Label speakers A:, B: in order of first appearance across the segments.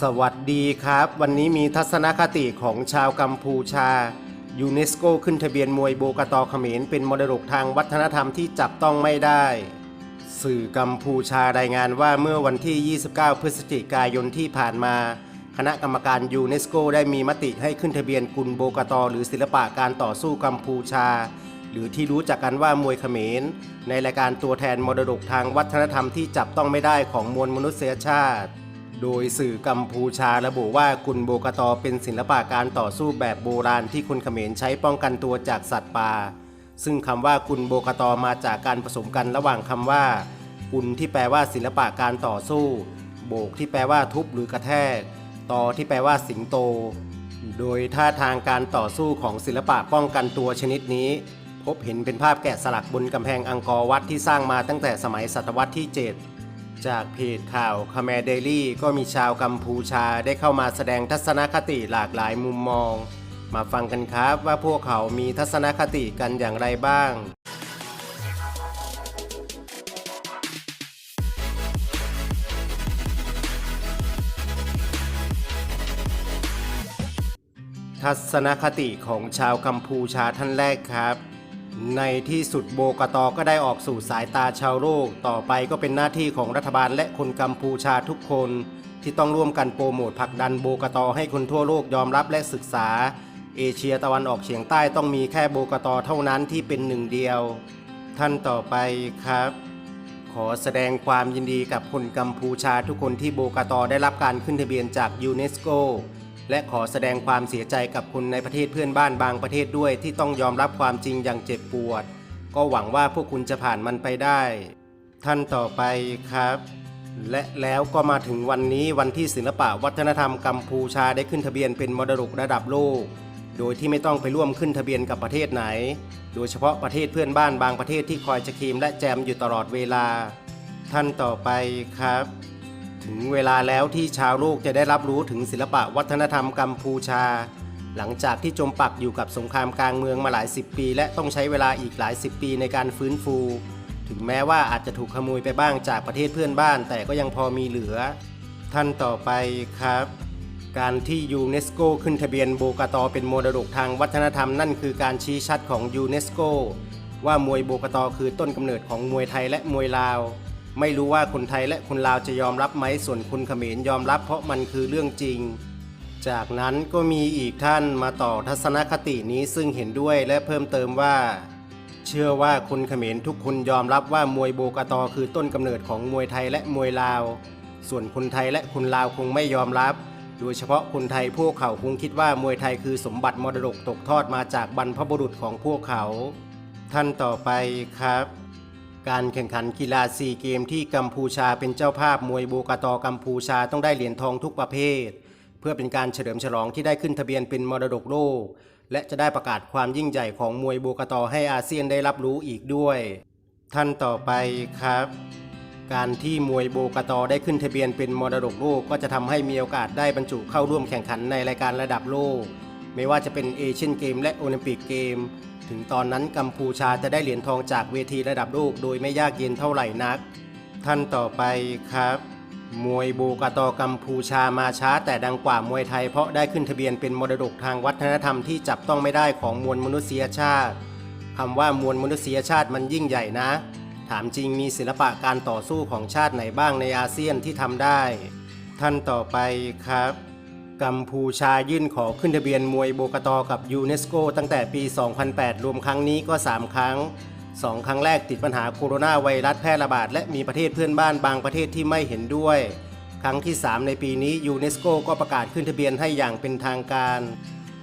A: สวัสดีครับ วันนี้มีทัศนคติของชาวกัมพูชา ยูเนสโกขึ้นทะเบียนมวยโบกตอเขมรเป็นมรดกทางวัฒนธรรมที่จับต้องไม่ได้ สื่อกัมพูชารายงานว่าเมื่อวันที่ 29 พฤศจิกายนที่ผ่านมา คณะกรรมการยูเนสโกได้มีมติให้ขึ้นทะเบียนกุลโบกตอหรือศิลปะการต่อสู้กัมพูชา หรือที่รู้จักกันว่ามวยเขมร ในรายการตัวแทนมรดกทางวัฒนธรรมที่จับต้องไม่ได้ของมวลมนุษยชาติ โดยสื่อกัมพูชาระบุว่ากุลโบกตอเป็นศิลปะการต่อสู้แบบโบราณที่คนเขมรใช้ป้องกันตัวจากสัตว์ป่า ซึ่งคำว่ากุลโบกตอมาจากการผสมกันระหว่างคำว่า กุลที่แปลว่าศิลปะการต่อสู้ โบกที่แปลว่าทุบหรือกระแทก ตอที่แปลว่าสิงโต โดยท่าทางการต่อสู้ของศิลปะป้องกันตัวชนิดนี้ พบเห็นเป็นภาพแกะสลักบนกำแพงอังกอร์วัดที่สร้างมาตั้งแต่สมัยศตวรรษที่ 7 จากเพจข่าวคาแมเดลี่ก็มีชาวกัมพูชาได้เข้ามาแสดงทัศนคติหลากหลายมุมมอง มาฟังกันครับว่าพวกเขามีทัศนคติกันอย่างไรบ้าง ทัศนคติของชาวกัมพูชาท่านแรกครับ ในที่สุดโบกตอก็ได้ออกสู่สายตาชาวโลก ต่อไปก็เป็นหน้าที่ของรัฐบาลและคนกัมพูชาทุกคน ที่ต้องร่วมกันโปรโมทผลักดันโบกตอให้คนทั่วโลกยอมรับและศึกษา เอเชียตะวันออกเฉียงใต้ต้องมีแค่โบกตอเท่านั้นที่เป็นหนึ่งเดียว ท่านต่อไปครับ ขอแสดงความยินดีกับคนกัมพูชาทุกคนที่โบกตอได้รับการขึ้นทะเบียนจากยูเนสโก และขอแสดงความเสียใจกับคนในประเทศเพื่อนบ้านบางประเทศด้วยที่ต้องยอมรับความจริงอย่างเจ็บปวด ก็หวังว่าพวกคุณจะผ่านมันไปได้ ท่านต่อไปครับ และแล้วก็มาถึงวันนี้วันที่ศิลปะวัฒนธรรมกัมพูชาได้ขึ้นทะเบียนเป็นมรดกระดับโลก โดยที่ไม่ต้องไปร่วมขึ้นทะเบียนกับประเทศไหน โดยเฉพาะประเทศเพื่อนบ้านบางประเทศที่คอยจะคลมและแจมอยู่ตลอดเวลา ท่านต่อไปครับ ถึงเวลาแล้วที่ชาวโลกจะได้รับรู้ถึงศิลปะวัฒนธรรมกัมพูชา หลังจากที่จมปักอยู่กับสงครามกลางเมืองมาหลายสิบปี และต้องใช้เวลาอีกหลายสิบปีในการฟื้นฟู ถึงแม้ว่าอาจจะถูกขโมยไปบ้างจากประเทศเพื่อนบ้าน แต่ก็ยังพอมีเหลือ ท่านต่อไปครับ การที่ยูเนสโกขึ้นทะเบียนโบกตอเป็นมรดกทางวัฒนธรรมนั่นคือการชี้ชัดของยูเนสโกว่ามวยโบกตอคือต้นกำเนิดของมวยไทยและมวยลาว ไม่รู้ว่าคนไทยและคนลาวจะยอมรับไหมส่วนคนเขมรยอมรับเพราะมันคือเรื่องจริง จากนั้นก็มีอีกท่านมาต่อทัศนคตินี้ซึ่งเห็นด้วยและเพิ่มเติมว่า เชื่อว่าคนเขมรทุกคนยอมรับว่ามวยโบกตอคือต้นกำเนิดของมวยไทยและมวยลาว ส่วนคนไทยและคนลาวคงไม่ยอมรับ โดยเฉพาะคนไทยพวกเขาคงคิดว่ามวยไทยคือสมบัติมรดกตกทอดมาจากบรรพบุรุษของพวกเขา ท่านต่อไปครับ การแข่งขันกีฬาซีเกมที่กัมพูชาเป็นเจ้าภาพมวยโบกตอกัมพูชาต้องได้เหรียญทองทุกประเภท เพื่อเป็นการเฉลิมฉลองที่ได้ขึ้นทะเบียนเป็นมรดกโลก และจะได้ประกาศความยิ่งใหญ่ของมวยโบกตอให้อาเซียนได้รับรู้อีกด้วย ท่านต่อไปครับ การที่มวยโบกตอได้ขึ้นทะเบียนเป็นมรดกโลกก็จะทำให้มีโอกาสได้บรรจุเข้าร่วมแข่งขันในรายการระดับโลก ไม่ว่าจะเป็นเอเชียนเกมและโอลิมปิกเกม ถึงตอนนั้นกัมพูชาจะได้เหรียญทองจากเวทีระดับโลกโดยไม่ยากเย็นเท่าไหร่นัก ท่านต่อไปครับ มวยโบกตอกัมพูชามาช้าแต่ดังกว่ามวยไทยเพราะได้ขึ้นทะเบียนเป็นมรดกทางวัฒนธรรมที่จับต้องไม่ได้ของมวลมนุษยชาติคำว่ามวลมนุษยชาติมันยิ่งใหญ่นะ ถามจริงมีศิลปะการต่อสู้ของชาติไหนบ้างในอาเซียนที่ทำได้ ท่านต่อไปครับ กัมพูชายื่นขอขึ้นทะเบียนมวยโบกตอกับยูเนสโกตั้งแต่ปี 2008 รวมครั้งนี้ก็ 3 ครั้ง 2 ครั้งแรกติดปัญหาโคโรนาไวรัสแพร่ระบาด และมีประเทศเพื่อนบ้านบางประเทศที่ไม่เห็นด้วย ครั้งที่ 3 ในปีนี้ยูเนสโกก็ประกาศขึ้นทะเบียนให้อย่างเป็นทางการ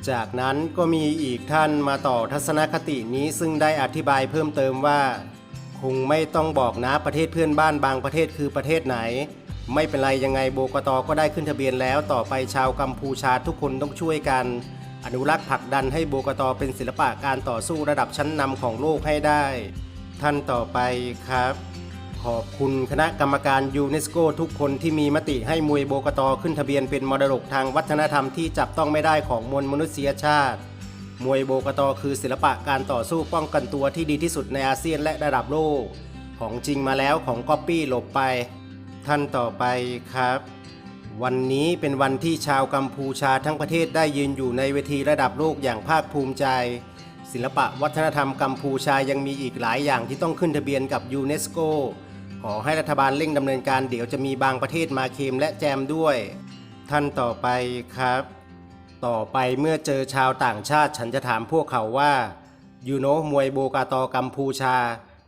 A: จากนั้นก็มีอีกท่านมาต่อทัศนคตินี้ซึ่งได้อธิบายเพิ่มเติมว่า คงไม่ต้องบอกนะประเทศเพื่อนบ้านบางประเทศคือประเทศไหน ไม่เป็นไรยังไงโบกตก็ได้ขึ้นทะเบียนแล้วต่อไปชาวกัมพูชาทุกคนต้องช่วยกัน อนุรักษ์ผลักดันให้โบกตเป็นศิลปะการต่อสู้ระดับชั้นนำของโลกให้ได้ ท่านต่อไปครับขอบคุณคณะกรรมการยูเนสโกทุกคนที่มีมติให้มวยโบกตขึ้นทะเบียนเป็นมรดกทางวัฒนธรรมที่จับต้องไม่ได้ของมวลมนุษยชาติ มวยโบกตคือศิลปะการต่อสู้ป้องกันตัวที่ดีที่สุดในอาเซียนและระดับโลก ของจริงมาแล้วของก๊อปปี้หลบไป ท่านต่อไปครับ วันนี้เป็นวันที่ชาวกัมพูชาทั้งประเทศได้ยืนอยู่ในเวทีระดับโลกอย่างภาคภูมิใจ ศิลปะวัฒนธรรมกัมพูชายังมีอีกหลายอย่างที่ต้องขึ้นทะเบียนกับยูเนสโกขอให้รัฐบาลเร่งดำเนินการเดี๋ยวจะมีบางประเทศมาเคมและแจมด้วย ท่านต่อไปครับ ต่อไปเมื่อเจอชาวต่างชาติฉันจะถามพวกเขาว่ายูโนมวยโบกาตอกัมพูชา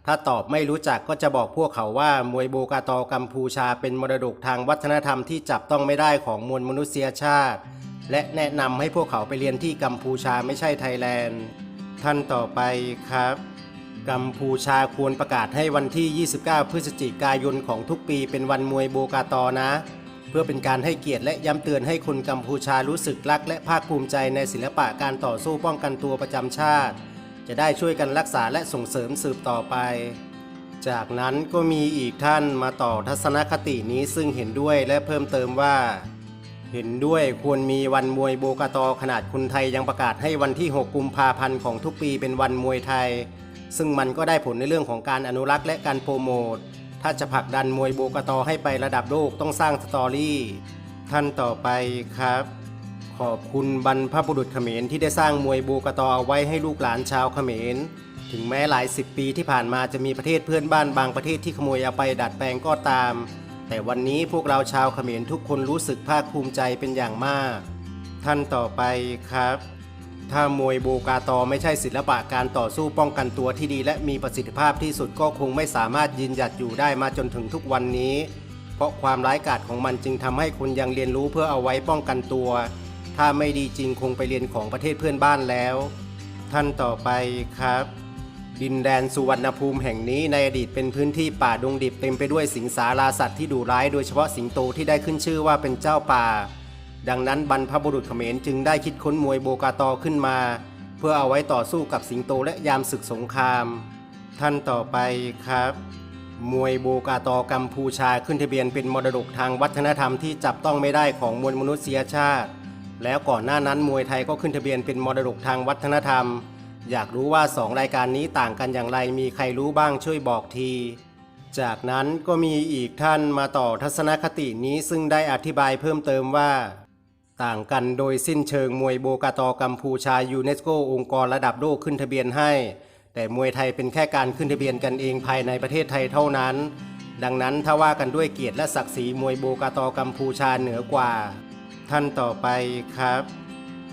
A: ถ้าตอบไม่รู้จักก็จะบอกพวกเขาว่ามวยโบกาตอกัมพูชาเป็นมรดกทางวัฒนธรรมที่จับต้องไม่ได้ของมวลมนุษยชาติ และแนะนำให้พวกเขาไปเรียนที่กัมพูชาไม่ใช่ไทยแลนด์ ท่านต่อไปครับกัมพูชาควรประกาศให้วันที่ 29 พฤศจิกายนของทุกปีเป็นวันมวยโบกาตอนะ เพื่อเป็นการให้เกียรติและย้ำเตือนให้คนกัมพูชารู้สึกรักและภาคภูมิใจในศิลปะการต่อสู้ป้องกันตัวประจำชาติ จะได้ช่วยกันรักษาและส่งเสริมสืบต่อไป จากนั้นก็มีอีกท่านมาต่อทัศนคตินี้ซึ่งเห็นด้วยและเพิ่มเติมว่า เห็นด้วยควรมีวันมวยโบกตอขนาดคนไทยยังประกาศให้วันที่ 6 กุมภาพันธ์ของทุกปีเป็นวันมวยไทย ซึ่งมันก็ได้ผลในเรื่องของการอนุรักษ์และการโปรโมทถ้าจะผลักดันมวยโบกตอให้ไประดับโลกต้องสร้างสตอรี่ ท่านต่อไปครับ ขอบคุณบรรพบุรุษเขมรที่ได้สร้างมวยโบกตอเอาไว้ให้ลูกหลานชาวเขมร ถึงแม้หลายสิบปีที่ผ่านมาจะมีประเทศเพื่อนบ้านบางประเทศที่ขโมยเอาไปดัดแปลงก็ตาม แต่วันนี้พวกเราชาวเขมรทุกคนรู้สึกภาคภูมิใจเป็นอย่างมาก ท่านต่อไปครับ ถ้ามวยโบกาตอไม่ใช่ศิลปะการต่อสู้ป้องกันตัวที่ดี และมีประสิทธิภาพที่สุดก็คงไม่สามารถยืนหยัดอยู่ได้มาจนถึงทุกวันนี้ เพราะความร้ายกาจของมันจึงทำให้คนยังเรียนรู้เพื่อเอาไว้ป้องกันตัว ถ้าไม่ดีจริงคงไปเรียนของประเทศเพื่อนบ้านแล้ว ท่านต่อไปครับ ดินแดนสุวรรณภูมิแห่งนี้ในอดีตเป็นพื้นที่ป่าดงดิบเต็มไปด้วยสิงสาราสัตว์ที่ดุร้ายโดยเฉพาะสิงโตที่ได้ขึ้นชื่อว่าเป็นเจ้าป่า ดังนั้นบรรพบุรุษเขมรจึงได้คิดค้นมวยโบกาตอขึ้นมา เพื่อเอาไว้ต่อสู้กับสิงโตและยามศึกสงคราม ท่านต่อไปครับมวยโบกาตอกัมพูชาขึ้นทะเบียนเป็นมรดกทางวัฒนธรรมที่จับต้องไม่ได้ของมวลมนุษยชาติ แล้วก่อนหน้านั้นมวยไทยก็ขึ้นทะเบียนเป็นมรดกทางวัฒนธรรม อยากรู้ว่าสองรายการนี้ต่างกันอย่างไรมีใครรู้บ้างช่วยบอกที จากนั้นก็มีอีกท่านมาต่อทัศนคตินี้ซึ่งได้อธิบายเพิ่มเติมว่า ต่างกันโดยสิ้นเชิงมวยโบกาตอกัมพูชายูเนสโกองค์กรระดับโลกขึ้นทะเบียนให้ แต่มวยไทยเป็นแค่การขึ้นทะเบียนกันเองภายในประเทศไทยเท่านั้น ดังนั้นถ้าว่ากันด้วยเกียรติและศักดิ์ศรีมวยโบกาตอกัมพูชาเหนือกว่า ท่านต่อไปครับ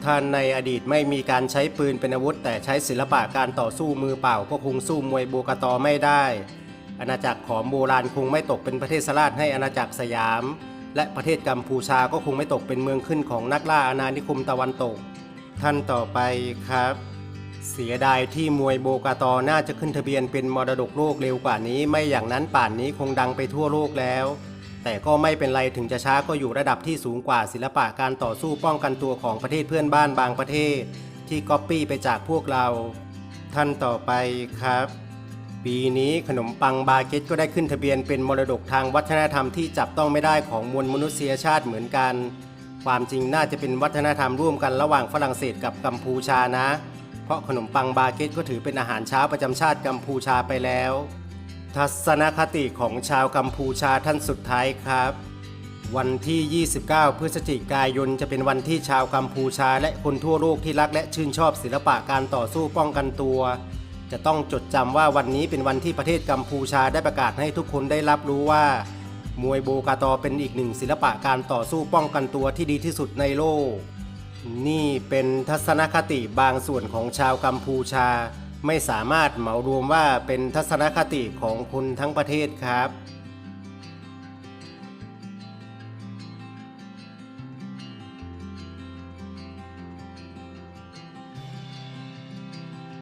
A: ท่านในอดีตไม่มีการใช้ปืนเป็นอาวุธ แต่ใช้ศิลปะการต่อสู้มือเปล่า ก็คงสู้มวยโบกตอไม่ได้ อาณาจักรขอมโบราณคงไม่ตกเป็นประเทศสลาดให้อาณาจักรสยาม และประเทศกัมพูชาก็คงไม่ตกเป็นเมืองขึ้นของนักล่าอาณานิคมตะวันตก ท่านต่อไปครับเสียดายที่มวยโบกาตอน่าจะขึ้นทะเบียนเป็นมรดกโลกเร็วกว่านี้ ไม่อย่างนั้นป่านนี้คงดังไปทั่วโลกแล้ว แต่ก็ไม่เป็นไรถึงจะช้าก็อยู่ระดับที่สูงกว่าศิลปะการต่อสู้ป้องกันตัวของประเทศเพื่อนบ้านบางประเทศ ที่ก๊อปปี้ไปจากพวกเรา ท่านต่อไปครับ ปีนี้ขนมปังบาเก็ตก็ได้ขึ้นทะเบียนเป็นมรดกทางวัฒนธรรมที่จับต้องไม่ได้ของมวลมนุษยชาติเหมือนกัน ความจริงน่าจะเป็นวัฒนธรรมร่วมกันระหว่างฝรั่งเศสกับกัมพูชานะ เพราะขนมปังบาเก็ตก็ถือเป็นอาหารเช้าประจำชาติกัมพูชาไปแล้ว ทัศนคติของชาวกัมพูชาท่านสุดท้ายครับ วันที่ 29 พฤศจิกายนจะเป็นวันที่ชาวกัมพูชาและคนทั่วโลกที่รักและชื่นชอบศิลปะการต่อสู้ป้องกันตัว จะต้องจดจำว่าวันนี้เป็นวันที่ประเทศกัมพูชาได้ประกาศให้ทุกคนได้รับรู้ว่า มวยโบกาตอเป็นอีกหนึ่งศิลปะการต่อสู้ป้องกันตัวที่ดีที่สุดในโลก นี่เป็นทัศนคติบางส่วนของชาวกัมพูชา ไม่สามารถเหมารวมว่าเป็นทัศนคติของคนทั้งประเทศครับ